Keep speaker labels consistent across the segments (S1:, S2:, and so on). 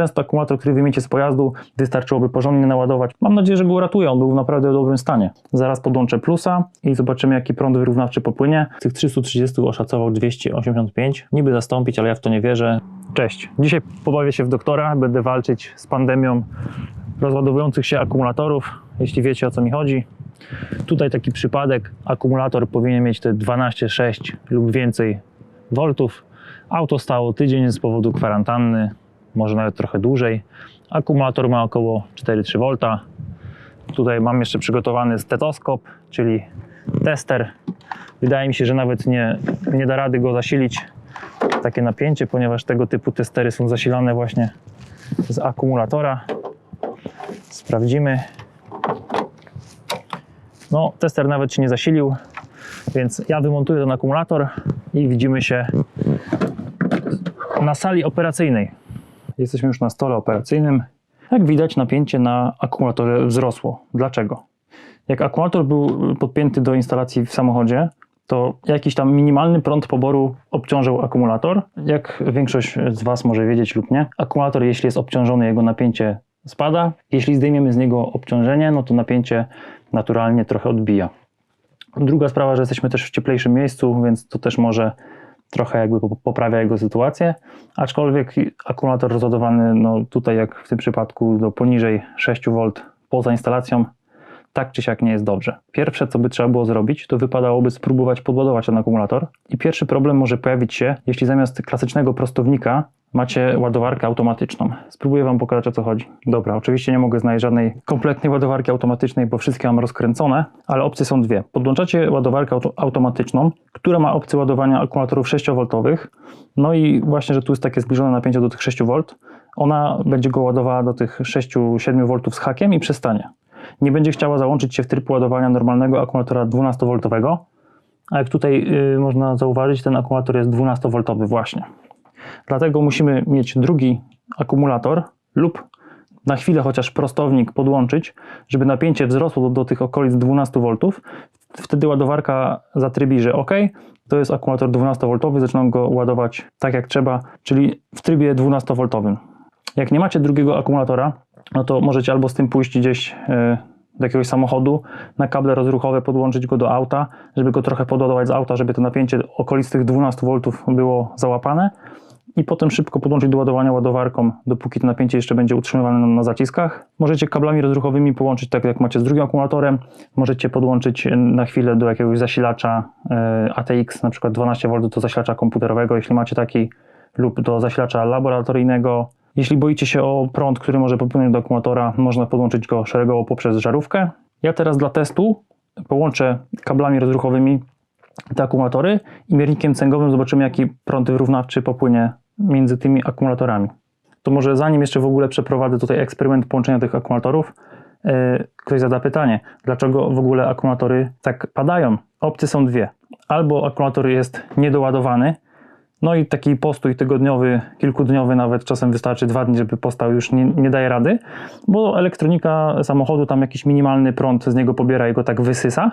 S1: Często akumulator, który wymiecie z pojazdu, wystarczyłoby porządnie naładować. Mam nadzieję, że go uratuje, on był w naprawdę dobrym stanie. Zaraz podłączę plusa i zobaczymy, jaki prąd wyrównawczy popłynie. Z tych 330 oszacował 285. Niby zastąpić, ale ja w to nie wierzę. Cześć. Dzisiaj pobawię się w doktora, będę walczyć z pandemią rozładowujących się akumulatorów, jeśli wiecie o co mi chodzi. Tutaj taki przypadek, akumulator powinien mieć te 12,6 lub więcej voltów. Auto stało tydzień z powodu kwarantanny, może nawet trochę dłużej. Akumulator ma około 4,3 V. Tutaj mam jeszcze przygotowany stetoskop, czyli tester. Wydaje mi się, że nawet nie, nie da rady go zasilić takie napięcie, ponieważ tego typu testery są zasilane właśnie z akumulatora. Sprawdzimy. No, tester nawet się nie zasilił, więc ja wymontuję ten akumulator i widzimy się na sali operacyjnej. Jesteśmy już na stole operacyjnym. Jak widać, napięcie na akumulatorze wzrosło. Dlaczego? Jak akumulator był podpięty do instalacji w samochodzie, to jakiś tam minimalny prąd poboru obciążał akumulator. Jak większość z Was może wiedzieć lub nie, akumulator, jeśli jest obciążony, jego napięcie spada. Jeśli zdejmiemy z niego obciążenie, no to napięcie naturalnie trochę odbija. Druga sprawa, że jesteśmy też w cieplejszym miejscu, więc to też może trochę jakby poprawia jego sytuację, aczkolwiek akumulator rozładowany, no tutaj jak w tym przypadku do poniżej 6V poza instalacją, tak czy siak nie jest dobrze. Pierwsze, co by trzeba było zrobić, to wypadałoby spróbować podładować ten akumulator i pierwszy problem może pojawić się, jeśli zamiast klasycznego prostownika macie ładowarkę automatyczną. Spróbuję Wam pokazać o co chodzi. Dobra, oczywiście nie mogę znaleźć żadnej kompletnej ładowarki automatycznej, bo wszystkie mam rozkręcone, ale opcje są dwie. Podłączacie ładowarkę auto automatyczną, która ma opcję ładowania akumulatorów 6V, no i właśnie, że tu jest takie zbliżone napięcie do tych 6V, ona będzie go ładowała do tych 6-7V z hakiem i przestanie. Nie będzie chciała załączyć się w tryb ładowania normalnego akumulatora 12V, a jak tutaj yy, można zauważyć, ten akumulator jest 12V właśnie. Dlatego musimy mieć drugi akumulator lub na chwilę chociaż prostownik podłączyć, żeby napięcie wzrosło do, do tych okolic 12V. Wtedy ładowarka zatrybi, że OK, to jest akumulator 12V, zaczynam go ładować tak jak trzeba, czyli w trybie 12V. Jak nie macie drugiego akumulatora, no to możecie albo z tym pójść gdzieś yy, do jakiegoś samochodu, na kable rozruchowe podłączyć go do auta, żeby go trochę podładować z auta, żeby to napięcie okolic tych 12V było załapane i potem szybko podłączyć do ładowania ładowarką, dopóki to napięcie jeszcze będzie utrzymywane na, zaciskach. Możecie kablami rozruchowymi połączyć tak jak macie z drugim akumulatorem. Możecie podłączyć na chwilę do jakiegoś zasilacza e, ATX, na przykład 12V do zasilacza komputerowego, jeśli macie taki, lub do zasilacza laboratoryjnego. Jeśli boicie się o prąd, który może popłynąć do akumulatora, można podłączyć go szeregowo poprzez żarówkę. Ja teraz dla testu połączę kablami rozruchowymi te akumulatory i miernikiem cęgowym zobaczymy, jaki prąd wyrównawczy popłynie między tymi akumulatorami. To może zanim jeszcze w ogóle przeprowadzę tutaj eksperyment połączenia tych akumulatorów, yy, ktoś zada pytanie, dlaczego w ogóle akumulatory tak padają? Opcje są dwie. Albo akumulator jest niedoładowany, no i taki postój tygodniowy, kilkudniowy, nawet czasem wystarczy dwa dni, żeby postał, już nie, nie daje rady, bo elektronika samochodu tam jakiś minimalny prąd z niego pobiera i go tak wysysa.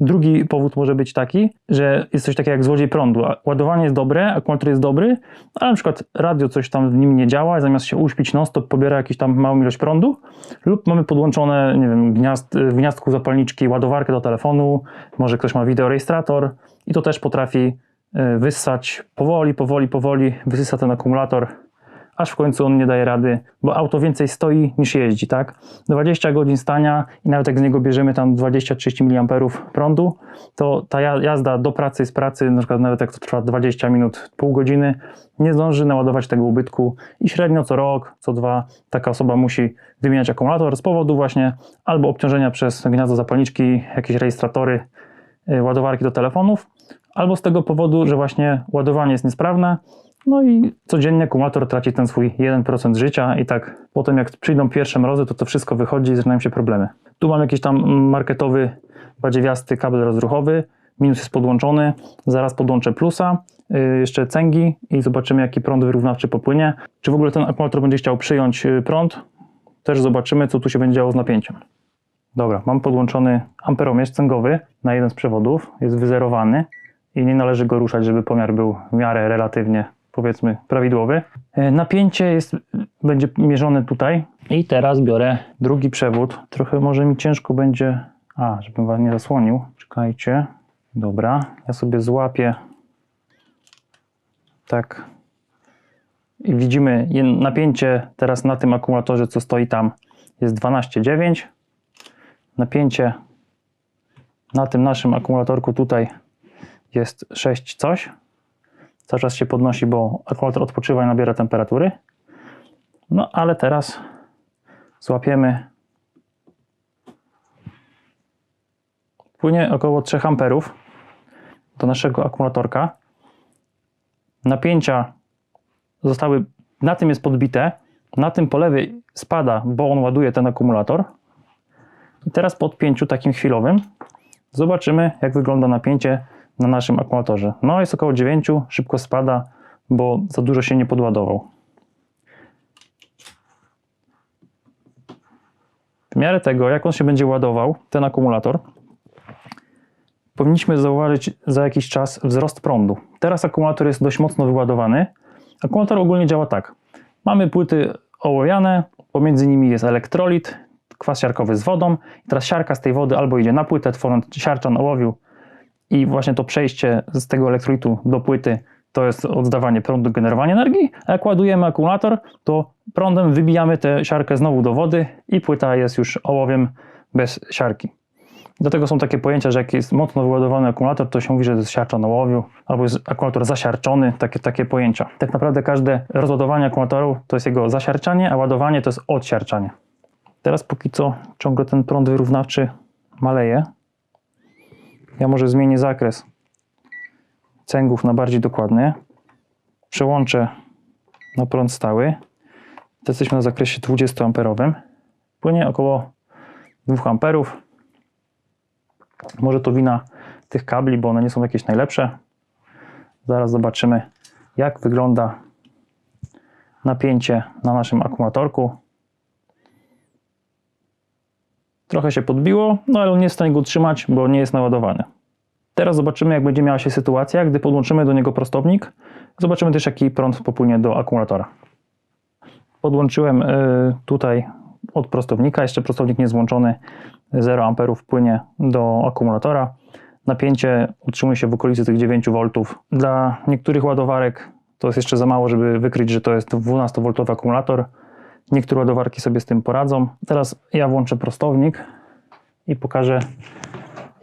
S1: Drugi powód może być taki, że jest coś takiego jak złodziej prądu. Ładowanie jest dobre, akumulator jest dobry, ale na przykład radio coś tam w nim nie działa, zamiast się uśpić non-stop pobiera jakąś tam małą ilość prądu lub mamy podłączone, nie wiem, gniazd, w gniazdku zapalniczki ładowarkę do telefonu, może ktoś ma wideorejestrator i to też potrafi wyssać powoli, powoli, powoli, wysysa ten akumulator, aż w końcu on nie daje rady, bo auto więcej stoi niż jeździ, tak? 20 godzin stania i nawet jak z niego bierzemy tam 20-30 mA prądu, to ta jazda do pracy, z pracy, na przykład nawet jak to trwa 20 minut, pół godziny, nie zdąży naładować tego ubytku i średnio co rok, co dwa taka osoba musi wymieniać akumulator z powodu właśnie albo obciążenia przez gniazdo zapalniczki, jakieś rejestratory, ładowarki do telefonów, albo z tego powodu, że właśnie ładowanie jest niesprawne, no i codziennie akumulator traci ten swój 1% życia i tak potem jak przyjdą pierwsze mrozy, to to wszystko wychodzi i zaczynają się problemy. Tu mam jakiś tam marketowy, badziewiasty kabel rozruchowy, minus jest podłączony, zaraz podłączę plusa, yy, jeszcze cęgi i zobaczymy jaki prąd wyrównawczy popłynie. Czy w ogóle ten akumulator będzie chciał przyjąć prąd? Też zobaczymy co tu się będzie działo z napięciem. Dobra, mam podłączony amperomierz cęgowy na jeden z przewodów, jest wyzerowany i nie należy go ruszać, żeby pomiar był w miarę relatywnie, powiedzmy, prawidłowy. Napięcie jest będzie mierzony tutaj. I teraz biorę drugi przewód. Trochę może mi ciężko będzie. A, żebym was nie zasłonił. Czekajcie. Dobra, ja sobie złapię. Tak. I widzimy napięcie teraz na tym akumulatorze, co stoi tam, jest 12,9. Napięcie na tym naszym akumulatorku tutaj jest 6 coś. Cały czas się podnosi, bo akumulator odpoczywa i nabiera temperatury. No ale teraz złapiemy. Płynie około 3 amperów do naszego akumulatorka. Napięcia zostały, na tym jest podbite, na tym po lewej spada, bo on ładuje ten akumulator. I teraz po odpięciu takim chwilowym zobaczymy, jak wygląda napięcie na naszym akumulatorze. No jest około 9, szybko spada, bo za dużo się nie podładował. W miarę tego, jak on się będzie ładował, ten akumulator, powinniśmy zauważyć za jakiś czas wzrost prądu. Teraz akumulator jest dość mocno wyładowany. Akumulator ogólnie działa tak. Mamy płyty ołowiane, pomiędzy nimi jest elektrolit, kwas siarkowy z wodą. Teraz siarka z tej wody albo idzie na płytę, tworząc siarczan ołowiu i właśnie to przejście z tego elektrolitu do płyty to jest oddawanie prądu, generowanie energii, a jak ładujemy akumulator, to prądem wybijamy tę siarkę znowu do wody i płyta jest już ołowiem bez siarki. Dlatego są takie pojęcia, że jak jest mocno wyładowany akumulator, to się mówi, że jest siarcza na ołowiu, albo jest akumulator zasiarczony, takie, takie pojęcia. Tak naprawdę każde rozładowanie akumulatoru to jest jego zasiarczanie, a ładowanie to jest odsiarczanie. Teraz póki co ciągle ten prąd wyrównawczy maleje. Ja może zmienię zakres cęgów na bardziej dokładny. Przełączę na prąd stały. To jesteśmy na zakresie 20 amperowym. Płynie około 2 amperów. Może to wina tych kabli, bo one nie są jakieś najlepsze. Zaraz zobaczymy, jak wygląda napięcie na naszym akumulatorku. Trochę się podbiło, no ale on nie jest w stanie go utrzymać, bo nie jest naładowany. Teraz zobaczymy, jak będzie miała się sytuacja, gdy podłączymy do niego prostownik. Zobaczymy też, jaki prąd popłynie do akumulatora. Podłączyłem y, tutaj od prostownika, jeszcze prostownik nie jest włączony, 0 amperów płynie do akumulatora. Napięcie utrzymuje się w okolicy tych 9 V. Dla niektórych ładowarek to jest jeszcze za mało, żeby wykryć, że to jest 12V akumulator. Niektóre ładowarki sobie z tym poradzą. Teraz ja włączę prostownik i pokażę,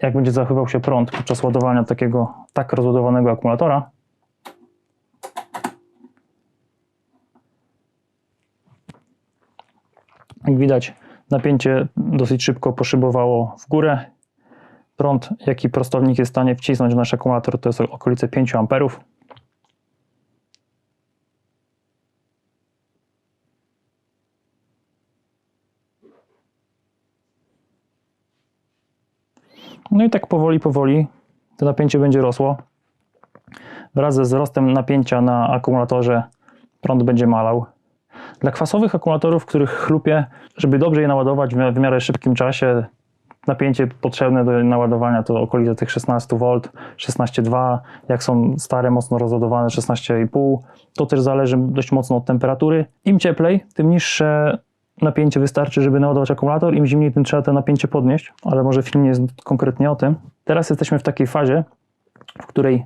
S1: jak będzie zachowywał się prąd podczas ładowania takiego tak rozładowanego akumulatora. Jak widać, napięcie dosyć szybko poszybowało w górę. Prąd, jaki prostownik jest w stanie wcisnąć w nasz akumulator, to jest okolice 5 amperów. No i tak powoli, powoli to napięcie będzie rosło. Wraz ze wzrostem napięcia na akumulatorze prąd będzie malał. Dla kwasowych akumulatorów, których chlupie, żeby dobrze je naładować w miarę szybkim czasie, napięcie potrzebne do naładowania to okolice tych 16 V, 16,2. Jak są stare, mocno rozładowane 16,5, to też zależy dość mocno od temperatury. Im cieplej, tym niższe napięcie wystarczy, żeby naładować akumulator. Im zimniej, tym trzeba to napięcie podnieść, ale może film nie jest konkretnie o tym. Teraz jesteśmy w takiej fazie, w której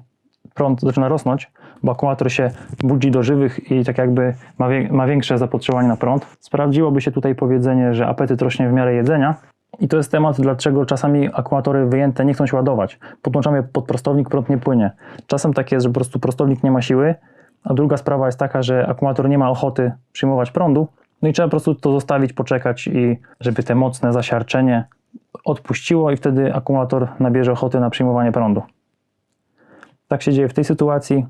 S1: prąd zaczyna rosnąć, bo akumulator się budzi do żywych i tak jakby ma, wie, ma większe zapotrzebowanie na prąd. Sprawdziłoby się tutaj powiedzenie, że apetyt rośnie w miarę jedzenia. I to jest temat, dlaczego czasami akumulatory wyjęte nie chcą się ładować. Podłączamy pod prostownik, prąd nie płynie. Czasem tak jest, że po prostu prostownik nie ma siły, a druga sprawa jest taka, że akumulator nie ma ochoty przyjmować prądu, no i trzeba po prostu to zostawić, poczekać i żeby te mocne zasiarczenie odpuściło i wtedy akumulator nabierze ochoty na przyjmowanie prądu. Tak się dzieje w tej sytuacji.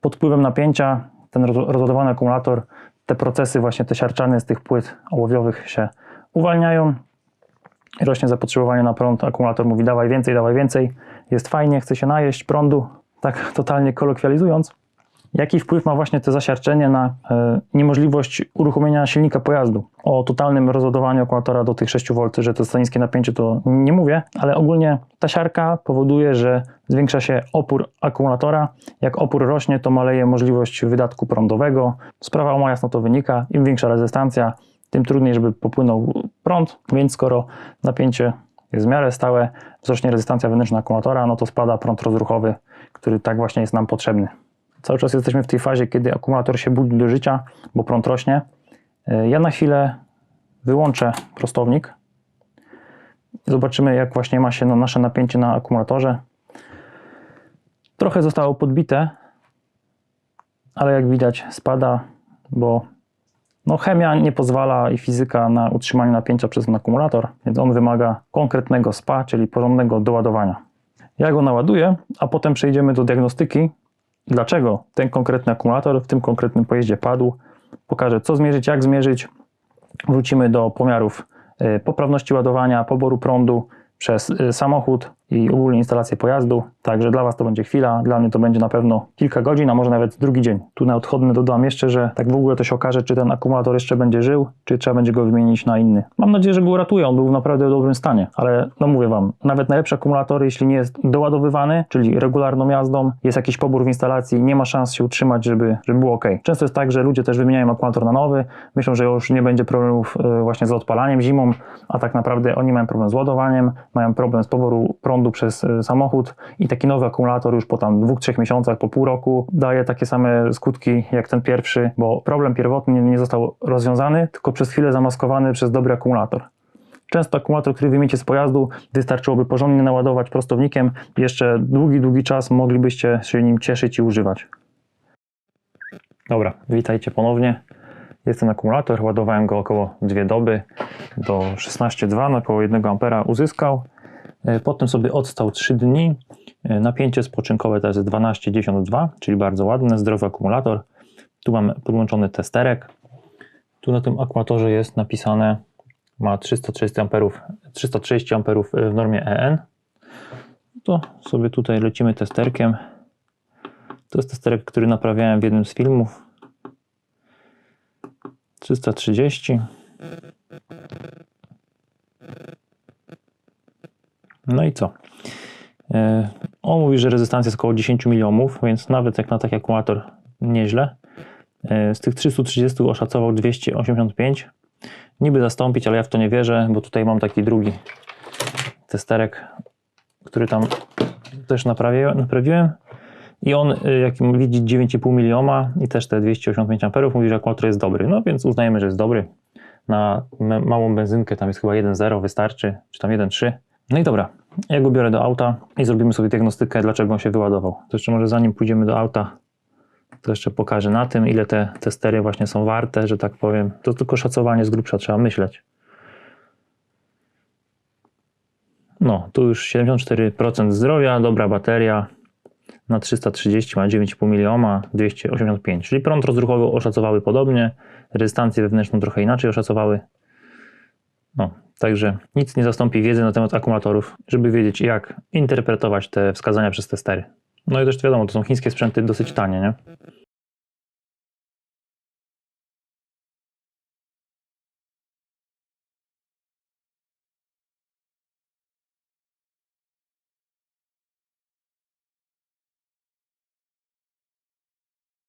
S1: Pod wpływem napięcia ten roz- rozładowany akumulator, te procesy właśnie te siarczane z tych płyt ołowiowych się uwalniają. Rośnie zapotrzebowanie na prąd. Akumulator mówi dawaj więcej, dawaj więcej. Jest fajnie, chce się najeść prądu, tak totalnie kolokwializując. Jaki wpływ ma właśnie to zasiarczenie na e, niemożliwość uruchomienia silnika pojazdu? O totalnym rozładowaniu akumulatora do tych 6 V, że to jest niskie napięcie, to nie mówię, ale ogólnie ta siarka powoduje, że zwiększa się opór akumulatora. Jak opór rośnie, to maleje możliwość wydatku prądowego. Sprawa ma jasno to wynika. Im większa rezystancja, tym trudniej, żeby popłynął prąd, więc skoro napięcie jest w miarę stałe, wzrośnie rezystancja wewnętrzna akumulatora, no to spada prąd rozruchowy, który tak właśnie jest nam potrzebny. Cały czas jesteśmy w tej fazie, kiedy akumulator się budzi do życia, bo prąd rośnie. E, Ja na chwilę wyłączę prostownik. Zobaczymy, jak właśnie ma się na nasze napięcie na akumulatorze. Trochę zostało podbite, ale jak widać spada, bo no, chemia nie pozwala i fizyka na utrzymanie napięcia przez ten akumulator, więc on wymaga konkretnego SPA, czyli porządnego doładowania. Ja go naładuję, a potem przejdziemy do diagnostyki, dlaczego ten konkretny akumulator w tym konkretnym pojeździe padł. Pokażę, co zmierzyć, jak zmierzyć. Wrócimy do pomiarów e, poprawności ładowania, poboru prądu przez e, samochód i ogólnie instalację pojazdu. Także dla Was to będzie chwila, dla mnie to będzie na pewno kilka godzin, a może nawet drugi dzień. Tu na odchodne dodam jeszcze, że tak w ogóle to się okaże, czy ten akumulator jeszcze będzie żył, czy trzeba będzie go wymienić na inny. Mam nadzieję, że go uratuje, on był w naprawdę dobrym stanie, ale no mówię Wam, nawet najlepszy akumulator, jeśli nie jest doładowywany, czyli regularną jazdą, jest jakiś pobór w instalacji, nie ma szans się utrzymać, żeby, żeby było ok. Często jest tak, że ludzie też wymieniają akumulator na nowy, myślą, że już nie będzie problemów e, właśnie z odpalaniem zimą, a tak naprawdę oni mają problem z ładowaniem, mają problem z poboru prądu przez e, samochód i taki nowy akumulator już po tam dwóch, trzech miesiącach, po pół roku daje takie same skutki jak ten pierwszy, bo problem pierwotny nie został rozwiązany, tylko przez chwilę zamaskowany przez dobry akumulator. Często akumulator, który wymiecie z pojazdu, wystarczyłoby porządnie naładować prostownikiem jeszcze długi, długi czas moglibyście się nim cieszyć i używać. Dobra, witajcie ponownie. Jest ten akumulator, ładowałem go około 2 doby do 16,2 na około 1 A uzyskał. E, Potem sobie odstał 3 dni. E, Napięcie spoczynkowe to jest 12,92, czyli bardzo ładne, zdrowy akumulator. Tu mamy podłączony testerek. Tu na tym akumulatorze jest napisane, ma 330 amperów, 330 amperów w normie EN. To sobie tutaj lecimy testerkiem. To jest testerek, który naprawiałem w jednym z filmów. 330. No i co? E, On mówi, że rezystancja jest około 10 milionów, więc nawet jak na taki akumulator nieźle. E, Z tych 330 oszacował 285. Niby zastąpić, ale ja w to nie wierzę, bo tutaj mam taki drugi testerek, który tam też naprawiłem. I on, y, jak widzi 9,5 miliona i też te 285 amperów, mówi, że akumulator jest dobry. No więc uznajemy, że jest dobry. Na małą benzynkę tam jest chyba 1,0 wystarczy, czy tam 1,3. No i dobra, ja go biorę do auta i zrobimy sobie diagnostykę, dlaczego on się wyładował. To jeszcze może zanim pójdziemy do auta, to jeszcze pokażę na tym, ile te testery właśnie są warte, że tak powiem. To tylko szacowanie z grubsza, trzeba myśleć. No, tu już 74% zdrowia, dobra bateria, na 330 ma 9,5 miliona, 285, czyli prąd rozruchowy oszacowały podobnie, rezystancję wewnętrzną trochę inaczej oszacowały. Także nic nie zastąpi wiedzy na temat akumulatorów, żeby wiedzieć jak interpretować te wskazania przez testery. No i też wiadomo, to są chińskie sprzęty dosyć tanie, nie?